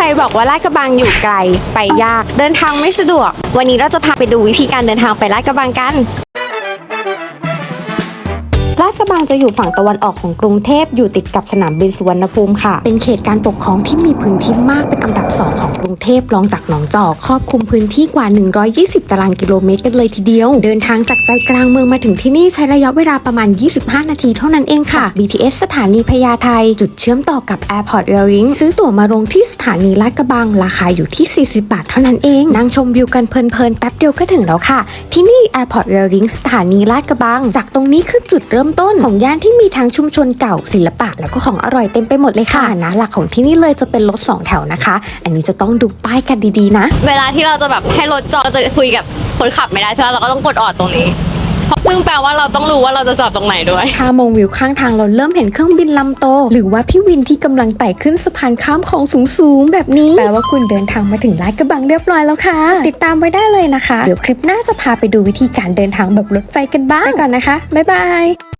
ใครบอกว่าลาดกระบังอยู่ไกล ไปยาก เดินทางไม่สะดวก วันนี้เราจะพาไปดูวิธีการเดินทางไปลาดกระบังกัน ดกระบังจะอยู่ฝั่งตะวันออกของกรุงเทพอยู่ติดกับสนามบินสุวรรณภูมิค่ะ เป็นเขตการปกครองที่มีพื้นที่มากเป็นอันดับ 2 ของกรุงเทพรองจากหนองจอกครอบคลุมพื้นที่กว่า 120 ตารางกิโลเมตรกันเลยทีเดียว เดินทางจากใจกลางเมืองมาถึงที่นี่ใช้ระยะเวลาประมาณ 25 นาทีเท่านั้นเองค่ะ BTS สถานีพญาไทจุดเชื่อมต่อกับ Airport r a i l i n g ซื้อตั๋วมาลงที่สถานีลาดกระบัง ราคาอยู่ที่ 40 บาทเท่านั้นเองนั่งชมวิวกันเพลินๆแป๊บเดียวก็ถึงแล้วค่ะ ที่นี่ Airport r a i l i n g สถานีลาดกระบัง จากตรงนี้คือจุดเริ่มต้นของย่านที่มีทั้งชุมชนเก่าศิลปะ แล้วก็ของอร่อยเต็มไปหมดเลยค่ะนะหลักของที่นี่เลยจะเป็นรถสองแถวนะคะ อันนี้จะต้องดูป้ายกันดีๆนะ เวลาที่เราจะแบบให้รถจอดเราจะคุยกับคนขับไม่ได้ใช่ไหมเราก็ต้องกดออดตรงนี้เพราะซึ่งแปลว่าเราต้องรู้ว่าเราจะจอดตรงไหนด้วย ถ้ามองวิวข้างทางเราเริ่มเห็นเครื่องบินลำโต หรือว่าพี่วินที่กำลังไต่ขึ้นสะพานข้ามของสูงๆ แบบนี้ แปลว่าคุณเดินทางมาถึงลาดกระบังเรียบร้อยแล้วค่ะ ติดตามไว้ได้เลยนะคะ เดี๋ยวคลิปหน้าจะพาไปดูวิธีการเดินทางแบบรถไฟกันบ้างไปก่อนนะคะ บ๊ายบาย